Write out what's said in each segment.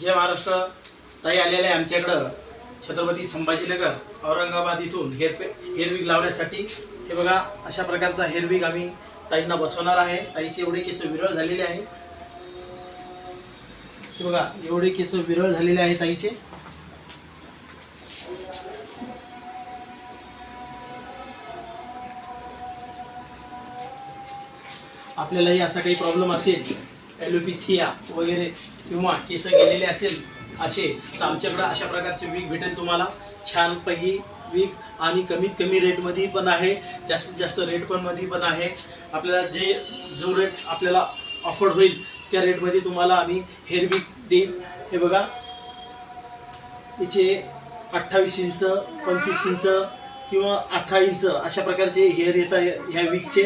जय महाराष्ट्र. ताई आलेले आहे आमच्याकडं. छत्रपती संभाजीनगर औरंगाबाद इथून हेअर पे हेअरविग लावण्यासाठी. हे बघा अशा प्रकारचा हेअरविग आम्ही ताईंना बसवणार आहे. ताईचे एवढे केस विरळ झालेले आहे. हे बघा एवढे केस विरळ झालेले आहे ताईचे. आपल्यालाही असा काही प्रॉब्लेम असेल ॲलोपिसिया वगैरे किंवा केस गेलेले असेल असे तर आमच्याकडं अशा प्रकारचे वीक भेटेल तुम्हाला. छानपैकी वीक आणि कमीत कमी रेटमध्ये पण आहे. जास्तीत जास्त रेट पण मध्ये पण आहे. आपल्याला जे जो रेट आपल्याला ऑफर्ड होईल त्या रेटमध्ये तुम्हाला आम्ही हेअर वीक देईल. हे बघा. याचे अठ्ठावीस इंच पंचवीस इंच किंवा अठरा इंच अशा प्रकारचे हेअर येतात ह्या वीकचे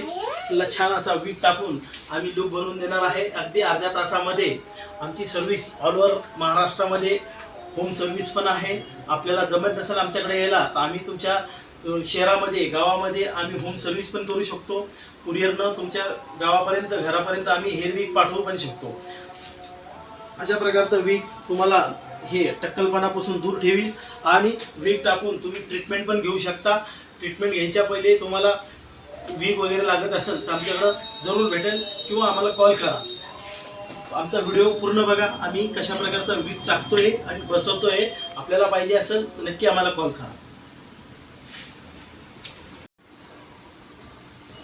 ला छान असा वीक टाकून आम्ही लुक बनवून देणार आहे. अगदी अर्ध्या तासामध्ये आमची सर्व्हिस ऑल ओव्हर महाराष्ट्रामध्ये होम सर्व्हिस पण आहे. आपल्याला जमत नसेल आमच्याकडे यायला तर आम्ही तुमच्या शहरामध्ये गावामध्ये आम्ही होम सर्व्हिस पण करू शकतो. कुरिअरनं तुमच्या गावापर्यंत घरापर्यंत आम्ही हेअर वीक पाठवू पण शकतो. अशा प्रकारचं वीक तुम्हाला हे टक्कलपणापासून दूर ठेवी आणि वीक टाकून तुम्ही ट्रीटमेंट पण घेऊ शकता. ट्रीटमेंट घ्यायच्या पहिले तुम्हाला वीक वगैरे लागत असेल तर आमच्याकडं जरूर भेटेल किंवा आम्हाला कॉल करा आमचा व्हिडिओ पूर्ण बघा आम्ही कशा प्रकारचा वीक टाकतोय आणि बसवतोय आपल्याला पाहिजे असेल तर नक्की आम्हाला कॉल करा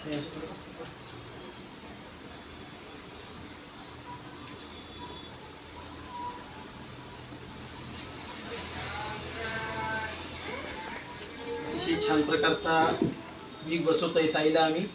करा. अतिशय छान प्रकारचा वीक बसवतोय ताईला आम्ही.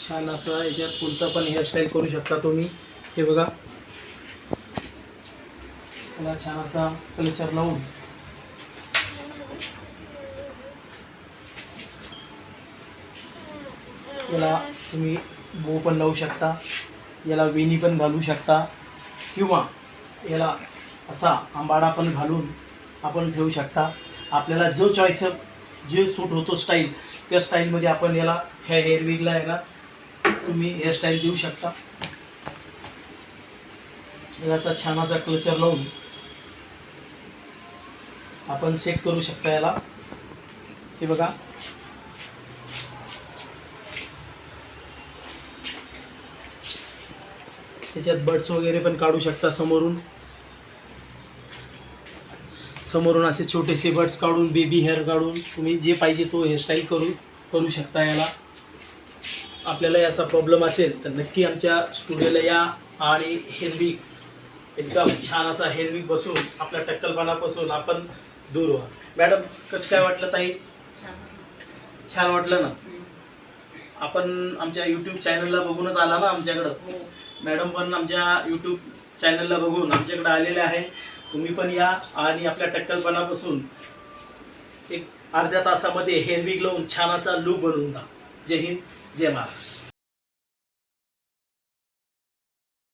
छान असं याच्यात कोणतं पण हेअरस्टाईल करू शकता तुम्ही. हे बघा. त्याला छान असा कल्चर लावून. याला तुम्ही बो पण लावू शकता. याला वेणी पण घालू शकता. किंवा याला असा आंबाडा पण घालून आपण ठेवू शकता. आपल्याला जो चॉईस जे सूट होतो स्टाईल त्या स्टाईलमध्ये आपण याला ह्या हेअरविगला याला तुम्ही हेअरस्टाईल देऊ शकता. याचा छान असा कल्चर लावून आपण सेट करू शकता याला. हे बघा. त्याच्यात बड्स वगैरे पण काढू शकता समोरून. समोरून असे छोटेसे बड्स काढून बेबी हेअर काढून तुम्ही जे पाहिजे तो हेअरस्टाईल करू करू शकता याला. आपल्याला याचा प्रॉब्लेम असेल तर नक्की आमच्या स्टुडिओला या आणि हेअरविक एकदम छान असा हेअरविक बसून आपल्या टक्कलपणापासून आपण दूर व्हा. मॅडम कसं काय वाटलं ताई? छान. वाटलं ना? आपण आमच्या यूट्यूब चॅनलला बघूनच आला ना आमच्याकडं? मॅडम पण आमच्या यूट्यूब चॅनलला बघून आमच्याकडे आलेले आहे. तुम्ही पण या आणि आपल्या टक्कलपणापासून एक अर्ध्या तासामध्ये हेअरविक लावून छान असा लूक बनवून जा. जय हिंद जय महाराष्ट्र.